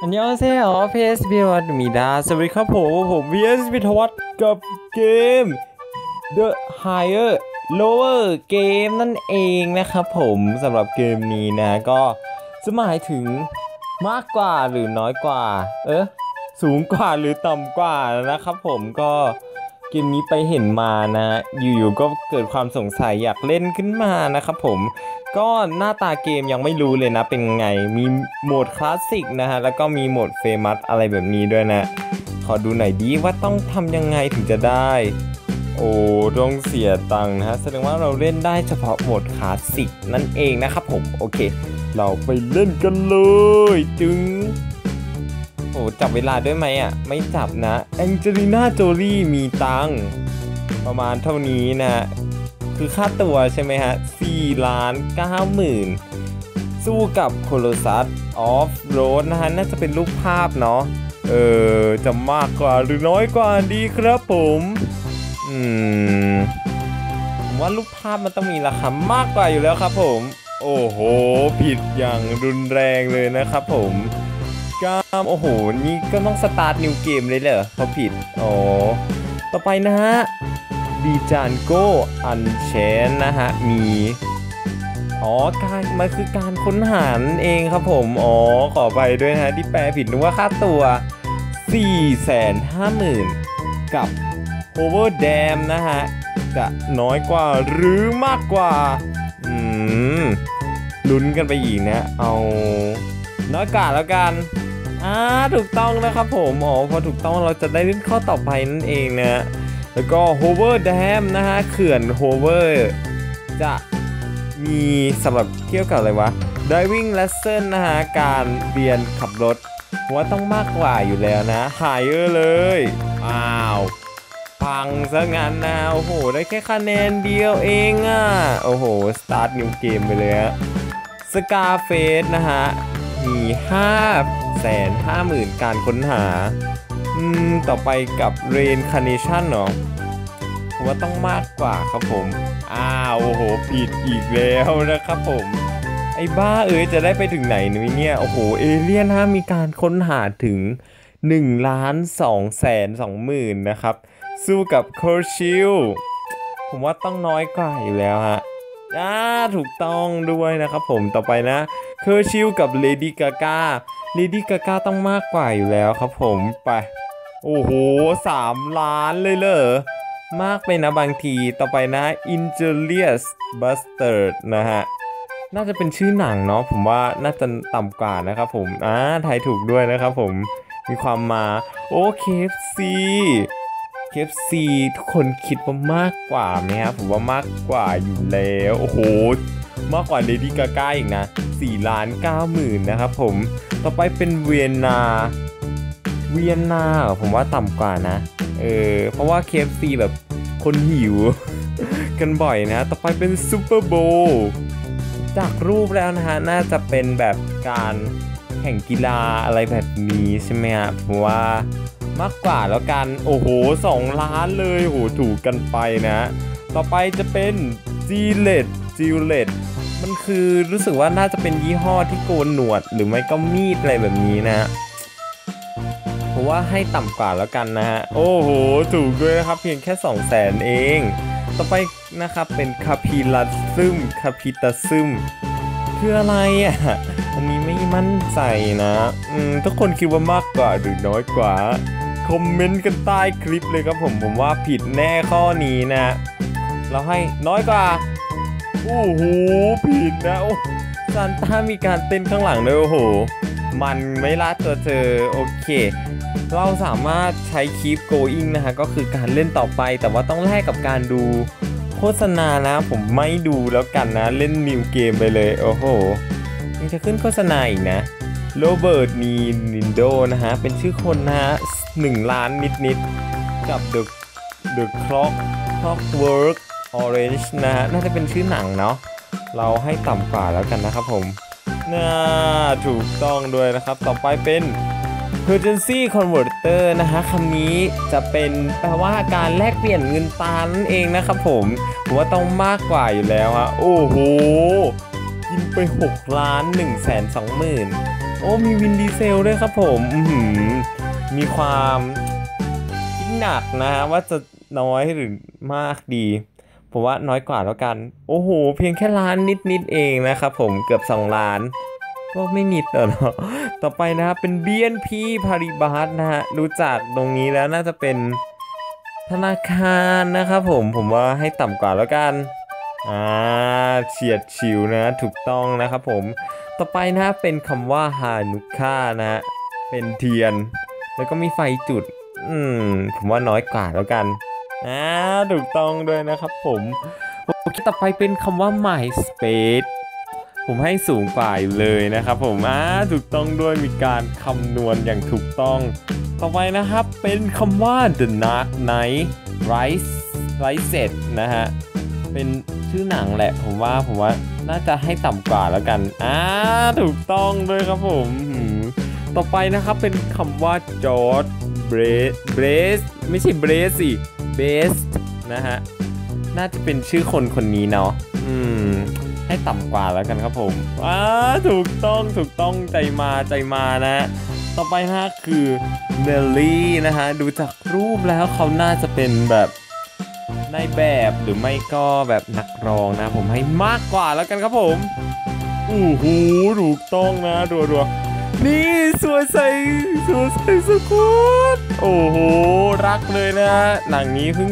อันยองเซ่อ๋อ PS พิวัตมีดาสวัสดีครับผมผม PS พิทวัตกับเกม The Higher Lower Game นั่นเองนะครับผมสำหรับเกมนี้นะก็จะหมายถึงมากกว่าหรือน้อยกว่า เออสูงกว่าหรือต่ำกว่านะครับผมก็ เกมนี้ไปเห็นมานะ อยู่ๆก็เกิดความสงสัยอยากเล่นขึ้นมานะครับผม ก็หน้าตาเกมยังไม่รู้เลยนะเป็นไง มีโหมดคลาสสิกนะฮะ แล้วก็มีโหมดเฟมัสอะไรแบบนี้ด้วยนะ ขอดูหน่อยดีว่าต้องทำยังไงถึงจะได้ โอ้ต้องเสียตังค์นะฮะแสดงว่าเราเล่นได้เฉพาะโหมดคลาสสิกนั่นเองนะครับผม โอเค เราไปเล่นกันเลยจึง อ้จับเวลาด้วยไหมอะ ไม่จับนะแองเจลิน่าโจลี่มีตังประมาณเท่านี้นะ คือค่าตัวใช่ไหมฮะ4ล้าน9หมื่นสู้กับโคโลซัสออฟโรดนะฮะ น่าจะเป็นรูปภาพเนาะเออ จะมากกว่าหรือน้อยกว่าดีครับผม อืมผมว่ารูปภาพมันต้องมีราคามากกว่าอยู่แล้วครับผม โอ้โห ผิดอย่างรุนแรงเลยนะครับผม กามโอ้โห นี่ก็ต้องสตาร์ทนิวเกมเลยเหรอพอผิด อ๋อ ต่อไปนะฮะดีจานโกอันเชนนะฮะ มี อ๋อ การมันคือการค้นหานเองครับผม อ๋อ ขอไปด้วยนะฮะ ที่แปลผิดนึกว่าค่าตัว 450,000 กับ Over Dam นะฮะ จะน้อยกว่าหรือมากกว่า อืมลุ้นกันไปอีกนะ เอาน้อยกว่าแล้วกัน อ่าถูกต้องนะครับผมอ๋อพอถูกต้องเราจะได้เล่นข้อต่อไปนั่นเองนะแล้วก็ Hover Dam นะฮะเขื่อน Hover จะมีสำหรับเกี่ยวกับอะไรวะ Diving Lesson นะฮะการเรียนขับรถว่าต้องมากกว่าอยู่แล้วนะ Higher เลยอ้าวพังซะงั้นนะโอ้โห ได้แค่คะแนนเดียวเองอะ โอ้โห Start New Game ไปเลยฮะ Scarface นะฮะ มี5 5 0 0 0 0การค้นหา อืม ต่อไปกับ Reincarnation เนาะผมว่าต้องมากกว่าครับผม อ้าวโอ้โหผิดอีกแล้วนะครับผม ไอ้บ้าเอ๋ยจะได้ไปถึงไหนนเนี่ย โอ้โห เอเลี่ยนฮะมีการค้นหาถึง1ล้าน2แสน2หมื่นนะครับ สู้กับโคชิลผมว่าต้องน้อยกว่าอยู่แล้วฮะอ่าถูกต้องด้วยนะครับผมต่อไปนะ เคอร์ชิลกับเลดี้กากาเลดี้กากาต้องมากกว่าอยู่แล้วครับผมไป โอ้โหสามล้านเลยเหรอ มากไปนะบางทีต่อไปนะ Injurious Bastard นะฮะ น่าจะเป็นชื่อหนังเนาะผมว่าน่าจะต่ำกว่านะครับผมอ่าทายถูกด้วยนะครับผมมีความมา โอเค KFC KFC ทุกคนคิดว่ามากกว่าไหมครับผมว่ามากกว่าอยู่แล้ว โอ้โห มากกว่า Lady Gaga อีกนะ4ล้าน9หมื่นนะครับผม ต่อไปเป็นเวียนนา เวียนนาผมว่าต่ำกว่านะ เออ เพราะว่า KFC แบบคนหิว กันบ่อยนะ ต่อไปเป็นซูเปอร์โบว์จากรูปแล้วนะฮะ น่าจะเป็นแบบการแข่งกีฬาอะไรแบบนี้ใช่ไหมฮะผมว่ามากกว่าแล้วกัน โอ้โห 2 ล้านเลย โห ถูกกันไปนะ ต่อไปจะเป็นจีเลต จิเลตมันคือรู้สึกว่าน่าจะเป็นยี่ห้อที่โกนหนวด หรือไม่ก็มีดอะไรแบบนี้นะผมว่าให้ต่ำกว่าแล้วกันนะฮะ โอ้โห ถูกด้วยนะครับ เพียงแค่2 0 0แสนเอง ต่อไปนะครับเป็นคาพิลัซึมคาพิตาซึมคืออะไรอะ อันนี้ไม่มั่นใจนะอืมทุกคนคิดว่ามากกว่าหรือน้อยกว่า คอมเมนต์กันใต้คลิปเลยครับผม ผมว่าผิดแน่ข้อนี้นะ เราให้น้อยกว่า โอ้โหผิดนะโอ้ซานต้ามีการเต้นข้างหลังด้วยโอ้โห มันไม่ละตัวเจอโอเค เราสามารถใช้คีป going นะฮะก็คือการเล่นต่อไป แต่ว่าต้องแลกกับการดูโฆษณานะ ผมไม่ดูแล้วกันนะ เล่นนิวเกมไปเลย โอ้โหยังจะขึ้นโฆษณาอีกนะโรเบิร์ตนีนินโดนะฮะ เป็นชื่อคนนะฮะหนึ่งล้านนิดๆ กับ The The Clock Clockwork Orange นะฮะน่าจะเป็นชื่อหนังเนาะเราให้ต่ำกว่าแล้วกันนะครับผมน่าถูกต้องด้วยนะครับ ต่อไปเป็น Currency Converter นะฮะคำนี้จะเป็นแปลว่าการแลกเปลี่ยนเงินตานั่นเองนะครับผมผมว่าต้องมากกว่าอยู่แล้วฮะโอ้โหกินไป 6 ล้าน1แสน2หมื่นโอ้ มีวินดีเซลด้วยครับผมอื้อหือมีความคิดหนักนะฮะว่าจะน้อยหรือมากดี ผมว่าน้อยกว่าแล้วกัน โอ้โห เพียงแค่ล้านนิดๆเองนะครับผมเกือบ 2 ล้าน ก็ไม่นิดเนาะต่อไปนะครับเป็น BNP Paribas นะฮะดูจากตรงนี้แล้วน่าจะเป็นธนาคารนะครับผมผมว่าให้ต่ำกว่าแล้วกันอ่าเฉียดฉิวนะถูกต้องนะครับผมต่อไปนะเป็นคำว่าฮานุค่านะเป็นเทียน แล้วก็มีไฟจุด อืมผมว่าน้อยกว่าแล้วกัน อ่าถูกต้องด้วยนะครับผมโอเคต่อไปเป็นคำว่า MySpace ผมให้สูงกว่ายเลยนะครับผมอ่าถูกต้องด้วยมีการคำนวณอย่างถูกต้อง ต่อไปนะครับเป็นคำว่า The Dark Knight Rise rise นะฮะ เป็นชื่อหนังแหละผมว่าผมว่าน่าจะให้ต่ำกว่าแล้วกันอ่าถูกต้องด้วยครับผมหืมต่อไปนะครับเป็นคำว่า George Brace Brace ไม่ใช่ Brace สิ Best นะฮะ น่าจะเป็นชื่อคนคนนี้เนาะอืม ให้ต่ำกว่าแล้วกันครับผมอ่าถูกต้องถูกต้องใจมาใจมานะ ต่อไปนะคือเนลลี่นะฮะ ดูจากรูปแล้วเขาน่าจะเป็นแบบในแบบหรือไม่ก็แบบนักร้องนะ ผมให้มากกว่าแล้วกันครับผมอู้หูถูกต้องนะดัวดัวๆ นี่สวยใสสวยใสสกุดโอ้โห รักเลยนะหนังนี้เพิ่ง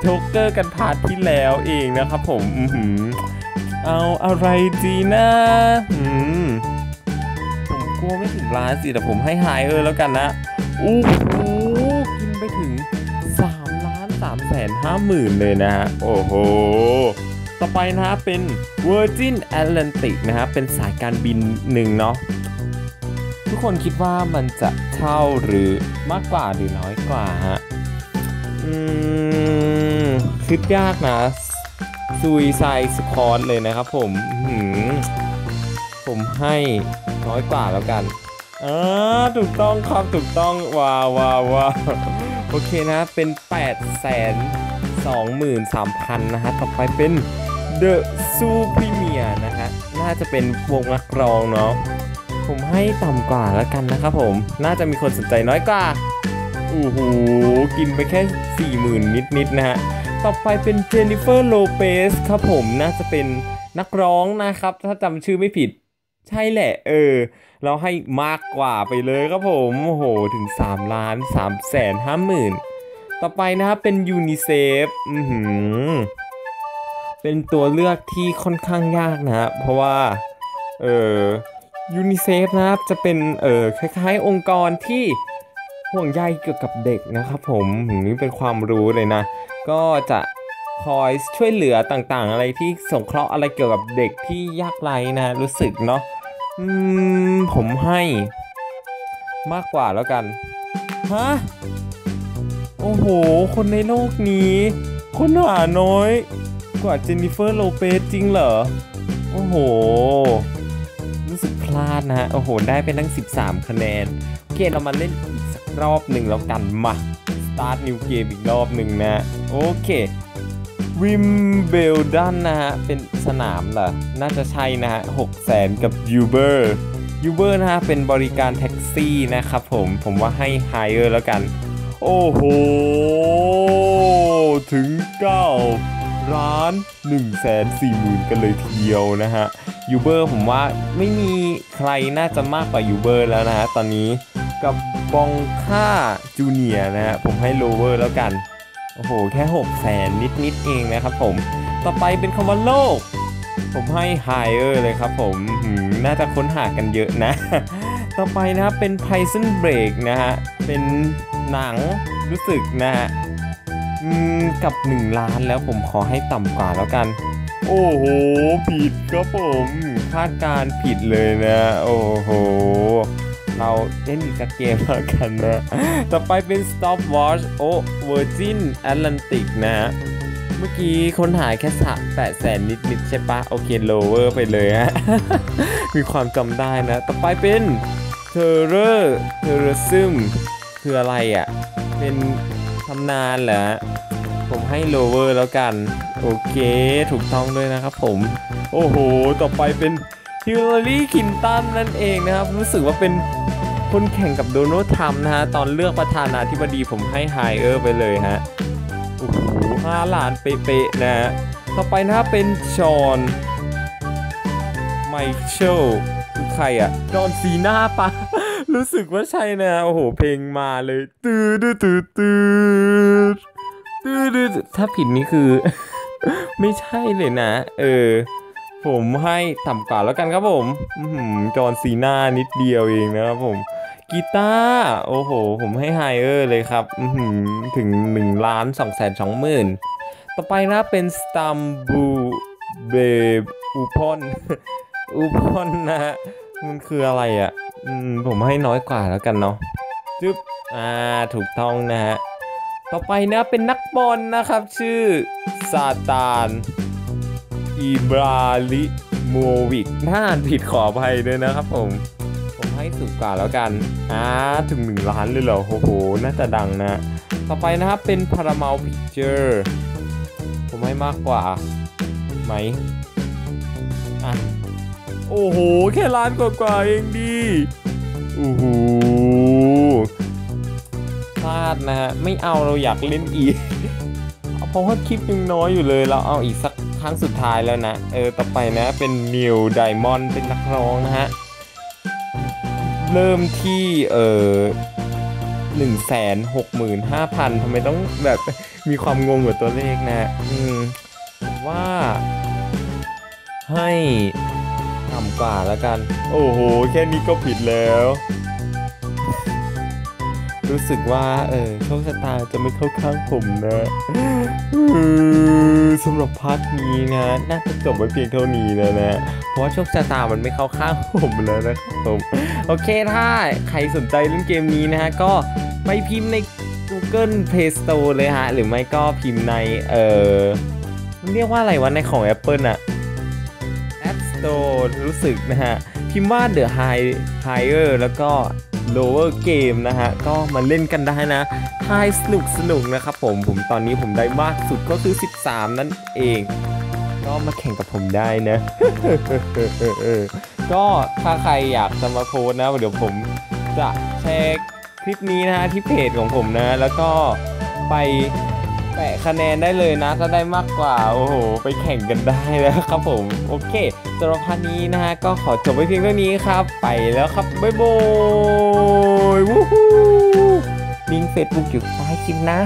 โชกเกอร์กันพาร์ทที่แล้วเองนะครับผม อือหือเอาอะไรดีนะอืมผมกลัวไม่ถึงล้านสิแต่ผมให้ไฮเออร์แล้วกันนะอู้หูกินไปถึง3ล้าน3แสน5หมื่นเลยนะฮะโอ้โหต่อไปนะฮะเป็น Virgin Atlantic นะฮะเป็นสายการบินหนึ่งเนาะ ทุกคนคิดว่ามันจะเท่าหรือมากกว่าหรือน้อยกว่าฮะอืมคิดยากนะซุยไซสคอร์เลยนะครับผมหือผมให้น้อยกว่าแล้วกันอ่าถูกต้องครับถูกต้องว้าวว้าวว้าโอเคนะ เป็น 8 2 3 0 0 0 นะฮะ ต่อไปเป็น The Su Premier นะฮะ น่าจะเป็นวงนักร้องเนาะ ผมให้ต่ำกว่าแล้วกันนะครับผม น่าจะมีคนสนใจน้อยกว่าอู้หูกินไปแค่ 40,000 นิดๆนะฮะ ต่อไปเป็นเจนนิเฟอร์โลเปสครับผม น่าจะเป็นนักร้องนะครับ ถ้าจำชื่อไม่ผิด ใช่แหละ เออ เราให้มากกว่าไปเลยครับผม โอ้โห ถึง 3 ล้าน3แสน5หมื่นต่อไปนะครับเป็นยูนิเซฟอือหือเป็นตัวเลือกที่ค่อนข้างยากนะฮะ เพราะว่า เออ ยูนิเซฟนะครับจะเป็นเออคล้ายๆ องค์กรที่ห่วงใยเกี่ยวกับเด็กนะครับผมนี่เป็นความรู้เลยนะ ก็จะคอยช่วยเหลือต่างๆ อะไรที่สงเคราะห์อะไรเกี่ยวกับเด็กที่ยากไร้นะ รู้สึกเนาะอืมผมให้มากกว่าแล้วกัน ฮะ โอ้โห คนในโลกนี้ คนหาน้อย กว่าเจนนิเฟอร์โลเปสจริงเหรอ โอ้โห ลาดนะฮะ โอ้โห ได้ไปทั้ง 13 คะแนน โอเค เรามาเล่นอีกสักรอบหนึ่งแล้วกัน มา start new game อีกรอบหนึ่งนะ โอเควิมเบลดันนะฮะ เป็นสนามเหรอ น่าจะใช่นะฮะ6แสนกับ Uber Uber นะฮะ เป็นบริการแท็กซี่นะครับผม ผมว่าให้ higher แล้วกัน โอ้โห ถึง9ล้าน 1 4หมื่นกันเลยทีเดียวนะฮะ Uber ผมว่าไม่มีใครน่าจะมากกว่า Uber แล้วนะฮะตอนนี้กับบองค่าจูเนียนะฮะผมให้ lower แล้วกัน โอ้โห แค่6แสนนิดๆเองนะครับผมต่อไปเป็นคำว่าโลก ผมให้ higher เลยครับผมน่าจะค้นหากันเยอะนะ ต่อไปนะครับเป็น Prison Break นะฮะ เป็นหนังรู้สึกนะฮะกับ 1 ล้านแล้วผมขอให้ต่ำกว่าแล้วกัน โอ้โห ผิดครับผม คาดการผิดเลยนะ โอ้โห เราเล่นอีกสักเกมแล้วกันนะ ต่อไปเป็น Stop Watch โอ้ Virgin Atlantic นะฮะเมื่อกี้คนหายแค่สามแปดแสนนิดๆใช่ปะโอเค lower ไปเลยฮะ มีความจำได้นะ ต่อไปเป็น Terror Terrorism คืออะไรอะ เป็นทำนานเหรอ ผมให้ lower แล้วกัน โอเคถูกต้องด้วยนะครับผม โอ้โห ต่อไปเป็นฮิลลารีคินตันนั่นเองนะครับ รู้สึกว่าเป็นคนแข่งกับโดนัลด์ทรัมป์นะฮะ ตอนเลือกประธานาธิบดีผมให้ไฮเออร์ไปเลยฮะ โอ้โหห้าล้านเป๊ะๆนะฮะ ต่อไปนะครับเป็นชอนไมเคิลคือใครอะจอนซีน่าปะรู้สึกว่าใช่นะ โอ้โห เพลงมาเลย ตื้อตื้อตื้อตื้อตื้อตื้อ ถ้าผิดนี่คือ ไม่ใช่เลยนะ เออ ผมให้ต่ำกว่าแล้วกันครับผมจอนซีน่านิดเดียวเองนะครับผมกีตาร์โอ้โห ผมให้ไฮเออร์เลยครับถึง1ล้าน2แสน2หมื่นต่อไปนะเป็นสตัมบูเบอูพอนอูพอนนะฮะมันคืออะไรอะผมให้น้อยกว่าแล้วกันเนาะจึ๊บอ่าถูกต้องนะฮะ ต่อไปนะเป็นนักบอลนะครับ ชื่อซาตานอิบราลิโมวิกถ้าอ่านผิดขออภัยด้วยนะครับผม ผมให้สูงกว่าแล้วกันอ่าถึง1ล้านเลยเหรอโอ้โห น่าจะดังนะ ต่อไปนะครับเป็น Paramount Picture ผมให้มากกว่าไหมอะโอ้โห แค่ล้านกว่าเองดีโอ้โหาดนะฮะไม่เอาเราอยากเล่นอีกเพราะว่าคลิปยังน้อยอยู่เลยเราเอาอีกสักครั้งสุดท้ายแล้วนะ เออต่อไปนะเป็นนิวไดมอนด์เป็นนักร้องนะฮะ เริ่มที่เออหนึ่งแสนหกหมื่นห้าพันทำไมต้องแบบมีความงงกับตัวเลขนะ อืมว่า ให้ต่ำกว่าแล้วกัน โอ้โห แค่นี้ก็ผิดแล้ว รู้สึกว่า เออโชคชะตาจะไม่เข้าข้างผมนะสำหรับพาร์ทนี้นะน่าจะจบไว้เพียงเท่านี้แล้วนะ เพราะว่าโชคชะตามันไม่เข้าข้างผมแล้วนะครับผมโอเคถ้าใครสนใจเล่นเกมนี้นะฮะก็ไปพิมพ์ใน Google Play Store เลยฮะ หรือไม่ก็พิมพ์ใน เออมันเรียกว่าอะไรวะในของ Apple อะ App Store รู้สึกนะฮะ พิมพ์ว่า The High Higher แล้วก็ Lower Game นะฮะ ก็มาเล่นกันได้นะทายสนุกสนุกนะครับผม ผมตอนนี้ผมได้มากสุดก็คือ 13 นั่นเอง ก็มาแข่งกับผมได้นะ ก็ถ้าใครอยากจะมาโพสนะ เดี๋ยวผมจะแชร์คลิปนี้นะฮะที่เพจของผมนะ แล้วก็ไป แปะคะแนนได้เลยนะ ถ้าได้มากกว่า โอ้โห ไปแข่งกันได้แล้วครับผม โอเคสำหรับพาร์ทนี้นะฮะ ก็ขอจบไว้เพียงเท่านี้ครับ ไปแล้วครับ บ๊ายบาย วู้ฮู้ลิงเฟซบุ๊กอยู่ใต้คลิปนะ